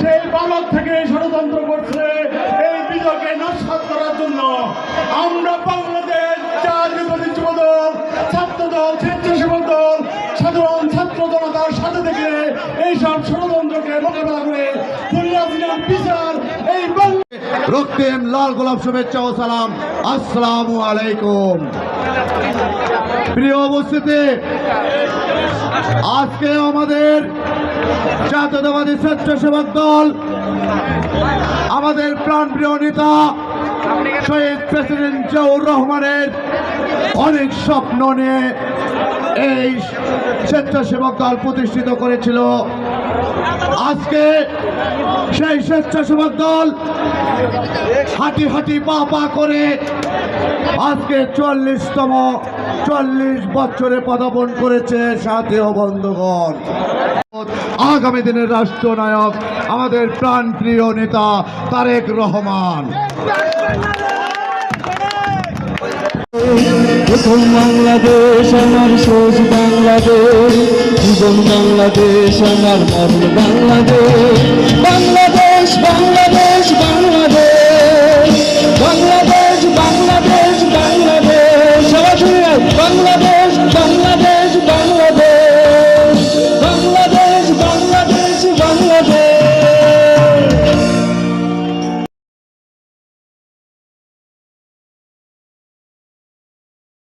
সেই বালক থেকে ষড়যন্ত্র করছে, এই বিজয়কে নস্বাত করার জন্য। আমরা বাংলাদেশ দল ছাত্র দল স্বেচ্ছাসেবক দল, সাধারণ ছাত্র জনতার সাথে থেকে এইসব ষড়যন্ত্রকে মোকাবেলা করে বিচার এই রক্তিম লাল গোলাপ শুভেচ্ছা ও সালাম। আসসালামু আলাইকুম। প্রিয় উপস্থিতি, আজকে আমাদের জাতীয়তাবাদী স্বেচ্ছাসেবক দল, আমাদের প্রাণপ্রিয় নেতা শহীদ প্রেসিডেন্ট জিয়াউর রহমানের অনেক স্বপ্ন নিয়ে এই স্বেচ্ছাসেবক দল প্রতিষ্ঠিত করেছিল। আজকে সেই স্বেচ্ছাসেবক দল হাঁটি হাঁটি পা পা করে আজকে চল্লিশতম চল্লিশ বছরে পদার্পণ করেছে সাথীয় বন্ধুগণ। আগামী দিনের রাষ্ট্রনায়ক আমাদের প্রাণপ্রিয় নেতা তারেক রহমান। প্রথম বাংলাদেশ, আমার সোজ বাংলাদেশ। জীবন বাংলাদেশ, আমার মরণ বাংলাদেশ।